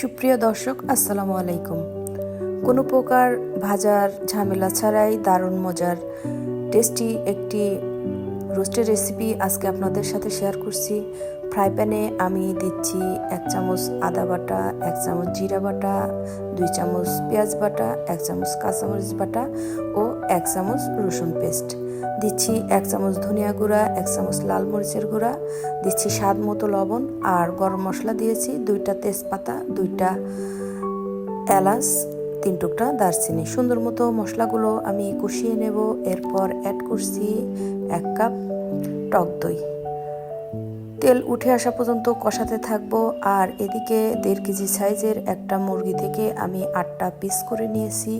সুপ্রিয় দর্শক, আসসালামু আলাইকুম। কোনো প্রকার ভাজার ঝামেলা ছাড়াই দারুণ মজার, টেস্টি একটি রোস্টের রেসিপি আজকে আপনাদের সাথে শেয়ার করছি। ফ্রাই প্যানে আমি দিচ্ছি এক চামচ আদা বাটা, এক চামচ জিরা বাটা, দুই চামচ পেঁয়াজ বাটা, এক চামচ কাঁচামরিচ বাটা ও এক চামচ রসুন পেস্ট। দিচ্ছি এক চামচ ধনিয়া গুঁড়া, এক চামচ লাল মরিচের গুঁড়া, দিচ্ছি স্বাদ মতো লবণ আর গরম মশলা দিয়েছি দুইটা তেজপাতা, দুইটা এলাচ, তিন টুকরা দারচিনি। সুন্দর মতো মশলাগুলো আমি কষিয়ে নেব, এরপর অ্যাড করছি এক কাপ টক দই। তেল উঠে আসা পর্যন্ত কষাতে থাকব আর এদিকে দেড় কেজি সাইজের একটা মুরগি থেকে আমি আটটা পিস করে নিয়েছি।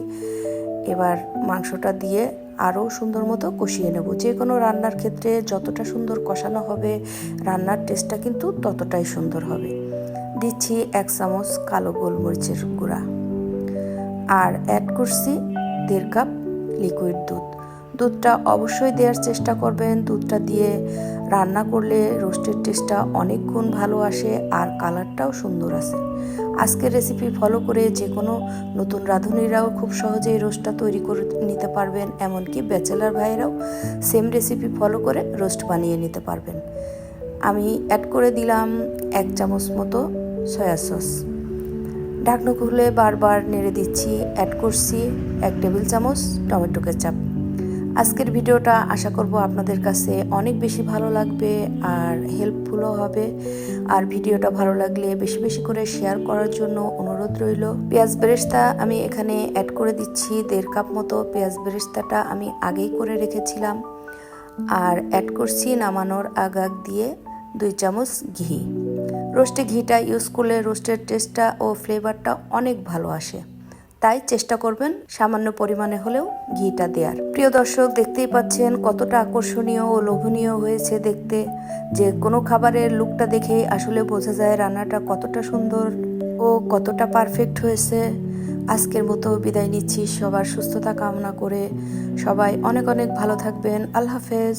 এবার মাংসটা দিয়ে আরও সুন্দর মতো কষিয়ে নেব। যে কোনো রান্নার ক্ষেত্রে যতটা সুন্দর কষানো হবে, রান্নার টেস্টটা কিন্তু ততটাই সুন্দর হবে। দিচ্ছি এক চামচ কালো গোলমরিচের গুঁড়া। আর অ্যাড করছি দেড় কাপ লিকুইড দুধ। দুধটা অবশ্যই দেওয়ার চেষ্টা করবেন। দুধটা দিয়ে রান্না করলে রোস্টের টেস্টটা অনেক গুণ ভালো আসে আর কালারটাও সুন্দর আসে। আজকের রেসিপি ফলো করে যে কোনো নতুন রাঁধুনিরাও খুব সহজেই রোস্টটা তৈরি করে নিতে পারবেন, এমনকি ব্যাচেলার ভাইরাও সেম রেসিপি ফলো করে রোস্ট বানিয়ে নিতে পারবেন। আমি অ্যাড করে দিলাম এক চামচ মতো সয়া সস ঢাকনা খুলে বারবার নেড়ে দিচ্ছি অ্যাড করছি এক টেবিল চামচ টমেটো কেচাপ। আজকের ভিডিওটা আশা করব আপনাদের কাছে অনেক বেশি ভালো লাগবে আর হেল্পফুলও হবে। আর ভিডিওটা ভালো লাগলে বেশি বেশি করে শেয়ার করার জন্য অনুরোধ রইল। পেঁয়াজ বেরেস্তা আমি এখানে অ্যাড করে দিচ্ছি। দেড় কাপ মতো পেঁয়াজ বেরেস্তাটা আমি আগেই করে রেখেছিলাম। আর অ্যাড করছি নামানোর আগাগ দিয়ে দুই চামচ ঘি। রোস্টে ঘিটা ইউজ করলে রোস্টের টেস্টটা ও ফ্লেভারটা অনেক ভালো আসে। তাই চেষ্টা করবেন সামান্য পরিমাণে হলেও ঘিটা দেওয়ার। প্রিয় দর্শক, দেখতেই পাচ্ছেন কতটা আকর্ষণীয় ও লোভনীয় হয়েছে দেখতে। যে কোনো খাবারের লুকটা দেখেই আসলে বোঝা যায় রান্নাটা কতটা সুন্দর ও কতটা পারফেক্ট হয়েছে। আজকের মতো বিদায় নিচ্ছি। সবার সুস্থতা কামনা করে সবাই অনেক অনেক ভালো থাকবেন। আল্লাহ হাফেজ।